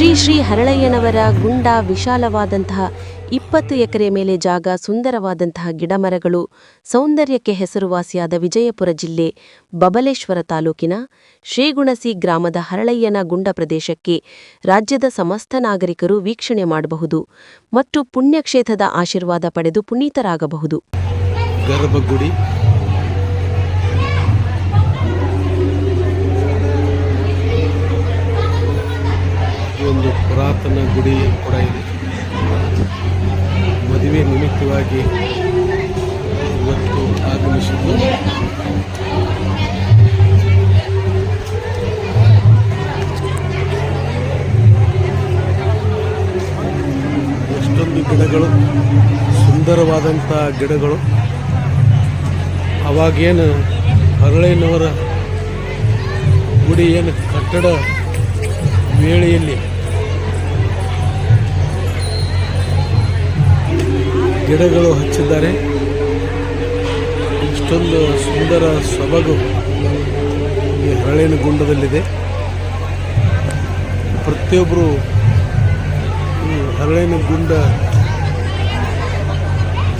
ಶ್ರೀ ಶ್ರೀ ಹರಳಯ್ಯನವರ ಗುಂಡ ವಿಶಾಲವಾದಂತಹ ಇಪ್ಪತ್ತು ಎಕರೆ ಮೇಲೆ ಜಾಗ ಸುಂದರವಾದಂತಹ ಗಿಡಮರಗಳು ಸೌಂದರ್ಯಕ್ಕೆ ಹೆಸರುವಾಸಿಯಾದ ವಿಜಯಪುರ ಜಿಲ್ಲೆ ಬಬಲೇಶ್ವರ ತಾಲೂಕಿನ ಶ್ರೀಗುಣಸಿ ಗ್ರಾಮದ ಹರಳಯ್ಯನ ಗುಂಡ ಪ್ರದೇಶಕ್ಕೆ ರಾಜ್ಯದ ಸಮಸ್ತ ನಾಗರಿಕರು ವೀಕ್ಷಣೆ ಮಾಡಬಹುದು ಮತ್ತು ಪುಣ್ಯಕ್ಷೇತ್ರದ ಆಶೀರ್ವಾದ ಪಡೆದು ಪುನೀತರಾಗಬಹುದು. ಪುರಾತನ ಗುಡಿ ಕೂಡ ಇದೆ. ಮದುವೆ ನಿಮಿತ್ತವಾಗಿ ಇವತ್ತು ಆಗಮಿಸಿದ್ದು. ಎಷ್ಟೊಂದು ಗಿಡಗಳು, ಸುಂದರವಾದಂಥ ಗಿಡಗಳು. ಅವಾಗೇನು ಹರಳಯ್ಯನವರ ಗುಡಿ ಏನು ಕಟ್ಟಡ ವೇಳೆಯಲ್ಲಿ ಗಿಡಗಳು ಹಚ್ಚಿದ್ದಾರೆ. ಇಷ್ಟೊಂದು ಸುಂದರ ಸೊಬಗು ಈ ಹರಳಿನ ಗುಂಡದಲ್ಲಿದೆ. ಪ್ರತಿಯೊಬ್ಬರು ಈ ಹರಳಿನ ಗುಂಡ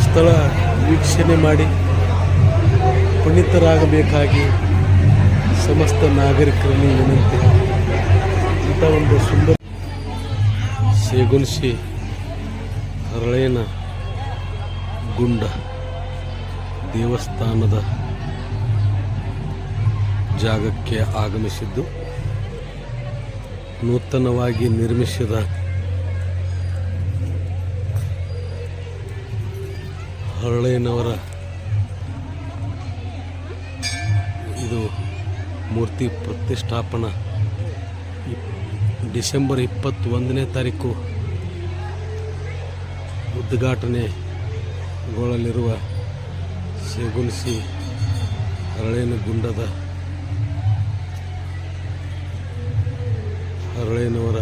ಸ್ಥಳ ವೀಕ್ಷಣೆ ಮಾಡಿ ಪುನೀತರಾಗಬೇಕಾಗಿ ಸಮಸ್ತ ನಾಗರಿಕರಲ್ಲಿ ವಿನಂತಿ. ಇಂಥ ಒಂದು ಸುಂದರ ಸೇಗುಣಿಸಿ ಹರಳೇನ ಗುಂಡ ದೇವಸ್ಥಾನದ ಜಾಗಕ್ಕೆ ಆಗಮಿಸಿದ್ದು ನೂತನವಾಗಿ ನಿರ್ಮಿಸಿದ ಹರಳೇನವರ ಇದು ಮೂರ್ತಿ ಪ್ರತಿಷ್ಠಾಪನಾ ಡಿಸೆಂಬರ್ ಇಪ್ಪತ್ತೊಂದನೇ ತಾರೀಕು ಉದ್ಘಾಟನೆಗೊಳ್ಳಲಿರುವ ಸೇಗುಣಿಸಿ ಹರಳೇನು ಗುಂಡದ ಹರಳೇನವರ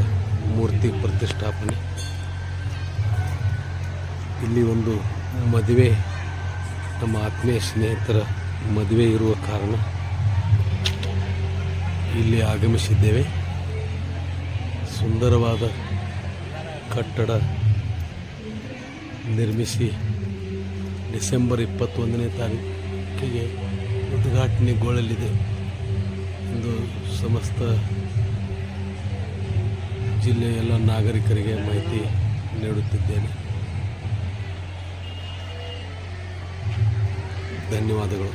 ಮೂರ್ತಿ ಪ್ರತಿಷ್ಠಾಪನೆ. ಇಲ್ಲಿ ಒಂದು ಮದುವೆ, ನಮ್ಮ ಆತ್ಮೀಯ ಸ್ನೇಹಿತರ ಮದುವೆ ಇರುವ ಕಾರಣ ಇಲ್ಲಿ ಆಗಮಿಸಿದ್ದೇವೆ. ಸುಂದರವಾದ ಕಟ್ಟಡ ನಿರ್ಮಿಸಿ ಡಿಸೆಂಬರ್ ಇಪ್ಪತ್ತೊಂದನೇ ತಾರೀಕಿಗೆ ಉದ್ಘಾಟನೆಗೊಳ್ಳಲಿದೆ ಎಂದು ಸಮಸ್ತ ಜಿಲ್ಲೆಯ ಎಲ್ಲ ನಾಗರಿಕರಿಗೆ ಮಾಹಿತಿ ನೀಡುತ್ತಿದ್ದೇನೆ. ಧನ್ಯವಾದಗಳು.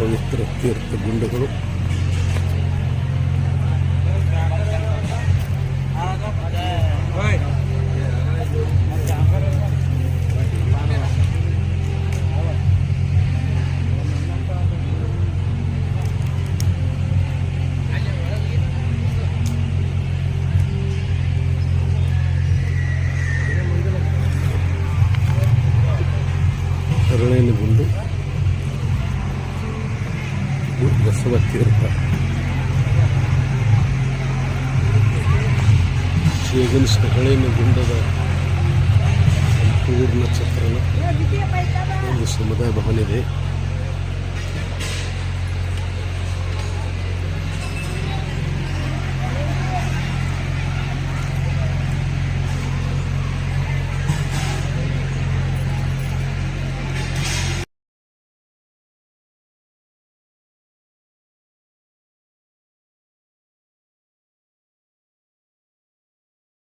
ಪವಿತ್ರ ತೀರ್ಥ ಗುಂಡಗಳು ತೀರ್ಥ ಶೇಗನ್ ಹರಳೇನ ಗುಂಡದ ಸಂಪೂರ್ಣ ಚಿತ್ರಣ. ಒಂದು ಸಮುದಾಯ ಭವನ ಇದೆ.